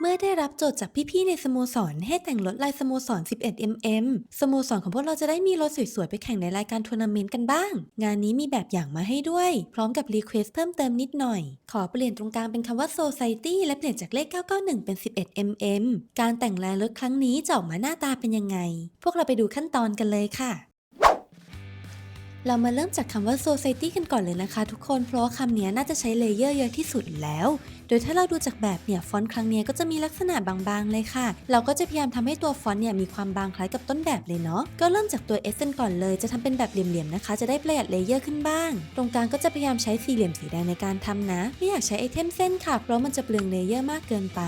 เมื่อได้รับโจทย์จากพี่ๆในสโมสร ให้แต่งรถลายสโมสร 11mm สโมสรของพวกเราจะได้มีรถสวยๆ ไปแข่งในรายการทัวร์นาเมนต์กันบ้าง งานนี้มีแบบอย่างมาให้ด้วย พร้อมกับรีเควสเพิ่มเติมนิดหน่อย ขอเปลี่ยนตรงกลางเป็นคำว่า Society และเปลี่ยนจากเลข 991 เป็น 11mm การแต่งลายรถครั้งนี้จะออกมาหน้าตาเป็นยังไง พวกเราไปดูขั้นตอนกันเลยค่ะ เรามาเริ่มจากคำว่า society กันก่อนเลยนะคะทุกคน เพราะว่าคำนี้น่าจะใช้เลเยอร์เยอะที่สุดแล้ว โดยถ้าเราดูจากแบบเนี่ย ฟอนต์ครั้งนี้ก็จะมีลักษณะบางๆเลยค่ะ เราก็จะพยายามทำให้ตัวฟอนต์เนี่ยมีความบางคล้ายกับต้นแบบเลยเนาะ ก็เริ่มจากตัว S กันก่อนเลย จะทำเป็นแบบเหลี่ยมๆนะคะ จะได้ประหยัดเลเยอร์ขึ้นบ้าง ตรงกลางก็จะพยายามใช้สี่เหลี่ยมสีแดงในการทำนะ ไม่อยากใช้ไอเทมเส้นค่ะ เพราะมันจะเปลืองเลเยอร์มากเกินไป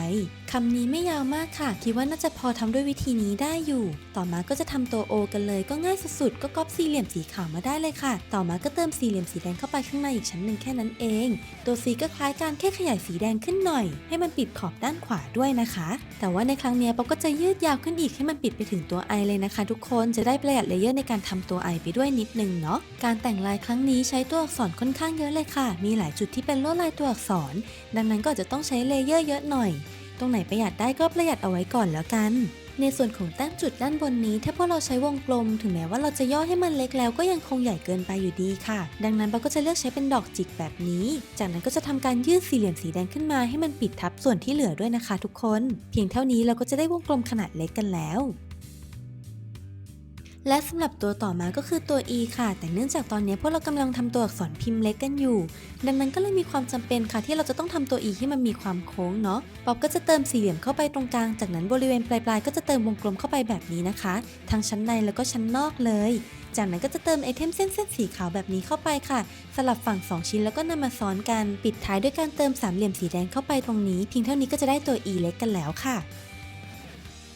คำนี้ไม่ยาวมากค่ะ คิดว่าน่าจะพอทำด้วยวิธีนี้ได้อยู่ ต่อมาก็จะทำตัว O กันเลยก็ง่ายสุดๆ ก็ก๊อปสี่เหลี่ยมสีขาวมาได้เลยค่ะ ต่อมาก็เติมสี่เหลี่ยมสีแดงเข้าไปข้างในอีกชั้นหนึ่งแค่นั้นเอง ตัว C ก็คล้ายกันแค่ขยายสีแดงขึ้นหน่อย ให้มันปิดขอบด้านขวาด้วยนะคะ แต่ว่าในครั้งนี้ป๊อปก็จะยืดยาวขึ้นอีกให้มันปิดไปถึงตัว I เลยนะคะ ทุกคนจะได้ประหยัดเลเยอร์ในการทำตัว I ไปด้วยนิดนึงเนาะการแต่งลายครั้งนี้ใช้ตัวอักษรค่อนข้างเยอะเลยค่ะ มีหลายจุดที่เป็นลวดลายตัวอักษร ดังนั้นก็จะต้องใช้เลเยอร์เยอะหน่อย ตรงไหนประหยัดได้ก็ประหยัดเอาไว้ก่อนแล้วกัน ในส่วนของแต้มจุดด้านบนนี้ ถ้าพวกเราใช้วงกลม ถึงแม้ว่าเราจะย่อให้มันเล็กแล้วก็ยังคงใหญ่เกินไปอยู่ดีค่ะ ดังนั้นเราก็จะเลือกใช้เป็นดอกจิกแบบนี้ จากนั้นก็จะทำการยืดสี่เหลี่ยมสีแดงขึ้นมาให้มันปิดทับส่วนที่เหลือด้วยนะคะ ทุกคน เพียงเท่านี้เราก็จะได้วงกลมขนาดเล็กกันแล้ว และสำหรับตัวต่อมาก็คือตัว e ค่ะ แต่เนื่องจากตอนนี้พวกเรากำลังทำตัวอักษรพิมพ์เล็กกันอยู่ ดังนั้นก็เลยมีความจำเป็นค่ะ ที่เราจะต้องทำตัว e ให้มันมีความโค้งเนาะป๊อปก็จะเติมสี่เหลี่ยมเข้าไปตรงกลาง จากนั้นบริเวณปลายๆ ก็จะเติมวงกลมเข้าไปแบบนี้นะคะ ทั้งชั้นในแล้วก็ชั้นนอกเลย จากนั้นก็จะเติมไอเทมเส้นเส้นสีขาวแบบนี้เข้าไปค่ะ สลับฝั่ง 2 ชิ้นแล้วก็นำมาซ้อนกัน ปิดท้ายด้วยการเติมสามเหลี่ยมสีแดงเข้าไปตรงนี้เพียงเท่านี้ก็จะได้ตัว e เล็กกันแล้วค่ะ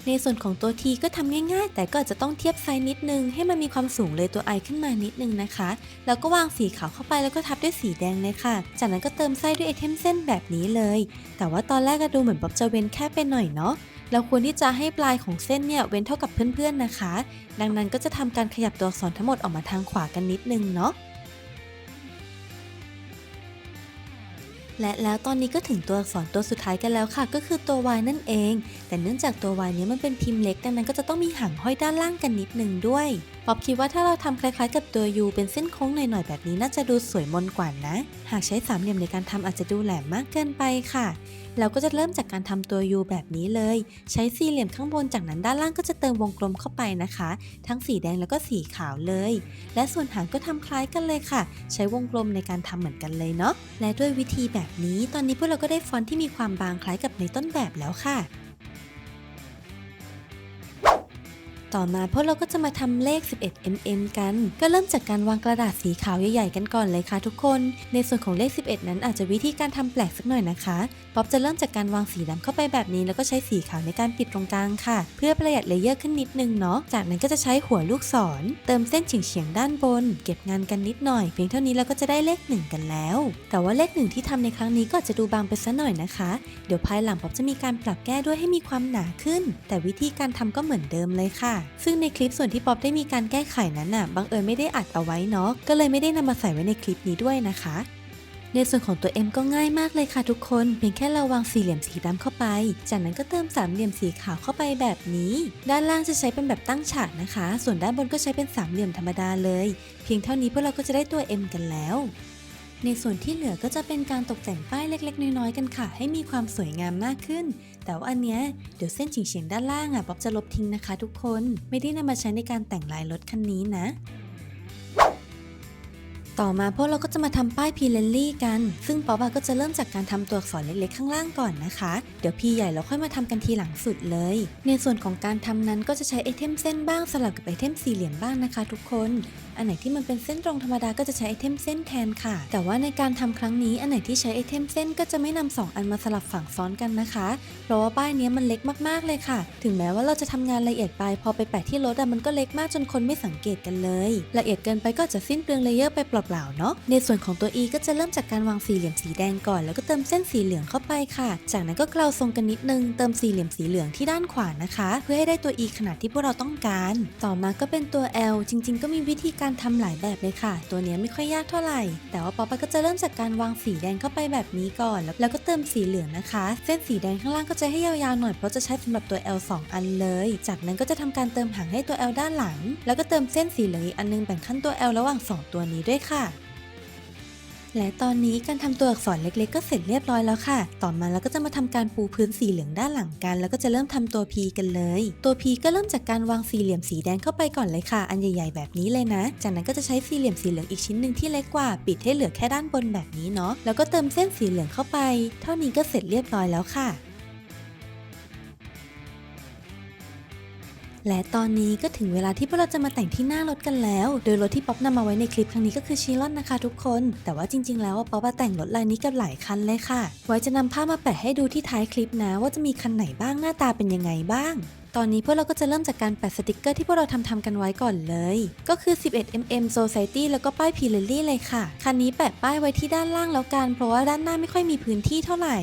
ในส่วนของตัว T ก็ทำง่ายๆ แต่ก็อาจจะต้องเทียบไซส์นิดนึง ให้มันมีความสูงเลยตัว I ขึ้นมานิดนึงนะคะ แล้วก็วางสีขาวเข้าไปแล้วก็ทับด้วยสีแดงเลยค่ะ จากนั้นก็เติมไส้ด้วยไอเทมเส้นแบบนี้เลย แต่ว่าตอนแรกก็ดูเหมือนป๊อบจะเว้นแค่ไปหน่อยเนาะเราควรที่จะให้ปลายของเส้นเนี่ยเว้นเท่ากับเพื่อนๆนะคะ ดังนั้นก็จะทำการขยับตัวอักษรทั้งหมดออกมาทางขวากันนิดนึงเนาะ และแล้วตอนนี้ก็ถึงตัวอักษรตัวสุดท้ายกันแล้วค่ะ ก็คือตัว Y นั่นเอง แต่เนื่องจากตัว Y เนี้ยมันเป็นพิมพ์เล็กดังนั้นก็จะต้องมีหางห้อยด้านล่างกันนิดนึงด้วยป๊อบคิดว่าถ้าเราทำคล้ายๆ กับตัว U เป็นเส้นโค้งหน่อยๆ แบบนี้น่าจะดูสวยมนกว่านะ หากใช้สามเหลี่ยมในการทำอาจจะดูแหลมมากเกินไปค่ะ เราก็จะเริ่มจากการทำตัว U แบบนี้เลย ใช้สี่เหลี่ยมข้างบนจากนั้นด้านล่างก็จะเติมวงกลมเข้าไปนะคะ ทั้งสีแดงแล้วก็สีขาวเลย และส่วนหางก็ทำคล้ายกันเลยค่ะ ใช้วงกลมในการทำเหมือนกันเลยเนาะและด้วยวิธีแบบนี้ ตอนนี้พวกเราก็ได้ฟอนต์ที่มีความบางคล้ายกับในต้นแบบแล้วค่ะ ต่อมาพวกเราก็จะมาทำเลข 11mm กัน ก็เริ่มจากการวางกระดาษสีขาวใหญ่ๆกันก่อนเลยค่ะทุกคน ในส่วนของเลข 11 นั้นอาจจะวิธีการทำแปลกสักหน่อยนะคะป๊อปจะเริ่มจากการวางสีดำเข้าไปแบบนี้ แล้วก็ใช้สีขาวในการปิดตรงกลางค่ะ เพื่อประหยัดเลเยอร์ขึ้นนิดนึงเนาะ จากนั้นก็จะใช้หัวลูกศร เติมเส้นเฉียงๆด้านบน เก็บงานกันนิดหน่อย เพียงเท่านี้เราก็จะได้เลขหนึ่งกันแล้ว แต่ว่าเลขหนึ่งที่ทำในครั้งนี้ก็อาจจะดูบางไปซะหน่อยนะคะ เดี๋ยวภายหลังป๊อปจะมีการปรับแก้ด้วยให้มีความหนาขึ้น แต่วิธีการทำก็เหมือนเดิมเลยค่ะ ซึ่งในคลิปส่วนที่ป๊อปได้มีการแก้ไขนั้นน่ะบังเอิญไม่ได้อัดเอาไว้เนาะก็เลยไม่ได้นำมาใส่ไว้ในคลิปนี้ด้วยนะคะ ในส่วนของตัว M ก็ง่ายมากเลยค่ะทุกคน เพียงแค่เราวางสี่เหลี่ยมสีดำเข้าไป จากนั้นก็เติมสามเหลี่ยมสีขาวเข้าไปแบบนี้ ด้านล่างจะใช้เป็นแบบตั้งฉากนะคะ ส่วนด้านบนก็ใช้เป็นสามเหลี่ยมธรรมดาเลย เพียงเท่านี้พวกเราก็จะได้ตัว M กันแล้วในส่วนที่เหลือก็จะเป็นการตกแต่งป้ายเล็ก ๆ น้อยๆกันค่ะ ให้มีความสวยงามมากขึ้น แต่ว่าอันเนี้ยเดี๋ยวเส้นเฉียงๆด้านล่างอะป๊อบจะลบทิ้งนะคะ ทุกคนไม่ได้นำมาใช้ในการแต่งลายรถคันนี้นะ ต่อมาพวกเราก็จะมาทำป้ายพีเลนลี่กัน ซึ่งป๊อปก็จะเริ่มจากการทำตัวอักษรเล็กๆข้างล่างก่อนนะคะ เดี๋ยวพีใหญ่เราค่อยมาทำกันทีหลังสุดเลย ในส่วนของการทำนั้นก็จะใช้ไอเทมเส้นบ้างสลับกับไอเทมสี่เหลี่ยมบ้างนะคะ ทุกคน อันไหนที่มันเป็นเส้นตรงธรรมดาก็จะใช้ไอเทมเส้นแทนค่ะ แต่ว่าในการทำครั้งนี้อันไหนที่ใช้ไอเทมเส้นก็จะไม่นำสองอันมาสลับฝั่งซ้อนกันนะคะ เพราะว่าป้ายนี้มันเล็กมากๆเลยค่ะ ถึงแม้ว่าเราจะทำงานละเอียดไป พอไปแปะที่รถอะมันก็เล็กมากจนคนไม่สังเกตกันเลย ละเอียดเกินไปก็จจะสิ้นเปลืองเลเยอร์ไปเปล่าๆเนาะ ในส่วนของตัว E ก็จะเริ่มจากการวางสี่เหลี่ยมสีแดงก่อน แล้วก็เติมเส้นสีเหลืองเข้าไปค่ะ จากนั้นก็เกลาทรงกันนิดนึง เติมสี่เหลี่ยมสีเหลืองที่ด้านขวานะคะ เพื่อให้ได้ตัว E ขนาดที่พวกเราต้องการ ต่อมาก็เป็นตัว L จริง ๆ ก็มีวิธีการการทำหลายแบบเลยค่ะ ตัวนี้ไม่ค่อยยากเท่าไหร่ แต่ว่าป๊อปก็จะเริ่มจากการวางสีแดงเข้าไปแบบนี้ก่อน แล้วก็เติมสีเหลืองนะคะ เส้นสีแดงข้างล่างก็จะให้ยาวๆหน่อยเพราะจะใช้สำหรับตัว L 2 อันเลย จากนั้นก็จะทำการเติมหางให้ตัว L ด้านหลัง แล้วก็เติมเส้นสีเหลืองอีกอันนึงแบ่งขั้นตัว L ระหว่างสองตัวนี้ด้วยค่ะ และตอนนี้การทำตัวอักษรเล็กๆ ก็เสร็จเรียบร้อยแล้วค่ะ ต่อมาเราก็จะมาทำการปูพื้นสีเหลืองด้านหลังกัน แล้วก็จะเริ่มทำตัว P กันเลย ตัว P ก็เริ่มจากการวางสี่เหลี่ยมสีแดงเข้าไปก่อนเลยค่ะ อันใหญ่ๆแบบนี้เลยนะ จากนั้นก็จะใช้สี่เหลี่ยมสีเหลืองอีกชิ้นหนึ่งที่เล็กกว่า ปิดให้เหลือแค่ด้านบนแบบนี้เนาะ แล้วก็เติมเส้นสีเหลืองเข้าไป เท่านี้ก็เสร็จเรียบร้อยแล้วค่ะ และตอนนี้ก็ถึงเวลาที่พวกเราจะมาแต่งที่หน้ารถกันแล้ว โดยรถที่ป๊อปนำมาไว้ในคลิปครั้งนี้ก็คือชิลอนนะคะทุกคน แต่ว่าจริง ๆ แล้วป๊อปอะแต่งรถลายนี้กับหลายคันเลยค่ะ ไว้จะนำภาพมาแปะให้ดูที่ท้ายคลิปนะ ว่าจะมีคันไหนบ้างหน้าตาเป็นยังไงบ้างตอนนี้พวกเราก็จะเริ่มจากการแปะสติกเกอร์ที่พวกเราทำทำกันไว้ก่อนเลย ก็คือ 11mm Society แล้วก็ป้ายพีเรลลี่เลยค่ะ คันนี้แปะป้ายไว้ที่ด้านล่างแล้วกัน เพราะว่าด้านหน้าไม่ค่อยมีพื้นที่เท่าไหร่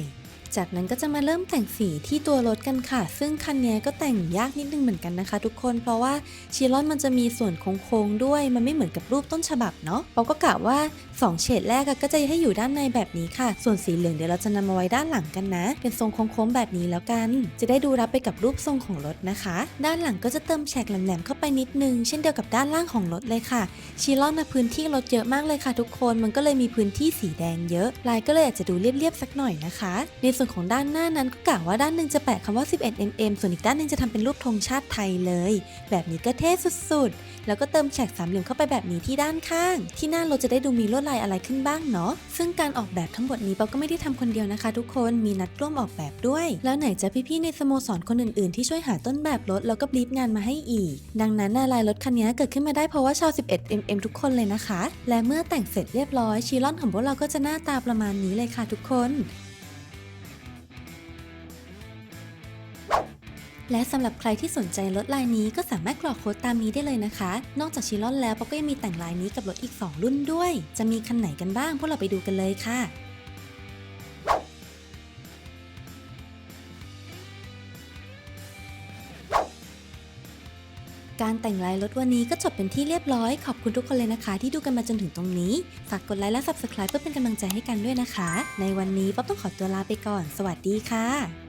จากนั้นก็จะมาเริ่มแต่งสีที่ตัวรถกันค่ะ ซึ่งคันนี้ก็แต่งยากนิดนึงเหมือนกันนะคะ ทุกคน เพราะว่าชีลอนมันจะมีส่วนโค้งๆด้วย มันไม่เหมือนกับรูปต้นฉบับเนาะเราก็กะว่า2 เฉดแรกก็จะให้อยู่ด้านในแบบนี้ค่ะ ส่วนสีเหลืองเดี๋ยวเราจะนำมาไว้ด้านหลังกันนะ เป็นทรงโค้งๆแบบนี้แล้วกัน จะได้ดูรับไปกับรูปทรงของรถนะคะ ด้านหลังก็จะเติมแฉกแหลมๆเข้าไปนิดนึง เช่นเดียวกับด้านล่างของรถเลยค่ะ ชีลอนนะพื้นที่รถเยอะมากเลยค่ะ ทุกคน มันก็เลยมีพื้นที่สีแดงเยอะ ลายก็เลยอาจจะดูเรียบๆสักหน่อยนะคะ ในส่วนของด้านหน้านั้นก็กะว่าด้านหนึ่งจะแปะคำว่า 11mm ส่วนอีกด้านหนึ่งจะทำเป็นรูปธงชาติไทยเลย แบบนี้ก็เท่สุดๆ แล้วก็เติมแฉกสามเหลี่ยมเข้าไปแบบนี้ที่ด้านข้าง ที่หน้าเราจะได้ดูมีลวดลายอะไรขึ้นบ้างเนาะซึ่งการออกแบบทั้งหมดนี้เปาก็ไม่ได้ทำคนเดียวนะคะ ทุกคนมีนัดร่วมออกแบบด้วย แล้วไหนจะพี่ๆในสโมสรคนอื่นๆ ที่ช่วยหาต้นแบบรถแล้วก็บลีฟงานมาให้อีก ดังนั้นลายรถคันนี้เกิดขึ้นมาได้เพราะว่าชาว 11mm ทุกคนเลยนะคะ และเมื่อแต่งเสร็จเรียบร้อยชีลอนของพวกเราก็จะหน้าตาประมาณนี้เลยค่ะทุกคน และสำหรับใครที่สนใจรถลายนี้ก็สามารถกรอกโค้ดตามนี้ได้เลยนะคะ นอกจากชิลอนแล้วป๊อกก็ยังมีแต่งลายนี้กับรถอีก 2 รุ่นด้วย จะมีคันไหนกันบ้างพวกเราไปดูกันเลยค่ะการแต่งลายรถวันนี้ก็จบเป็นที่เรียบร้อย ขอบคุณทุกคนเลยนะคะ ที่ดูกันมาจนถึงตรงนี้ ฝากกดไลค์และ Subscribe เพื่อเป็นกำลังใจให้กันด้วยนะคะ ในวันนี้ป๊อปต้องขอตัวลาไปก่อน สวัสดีค่ะ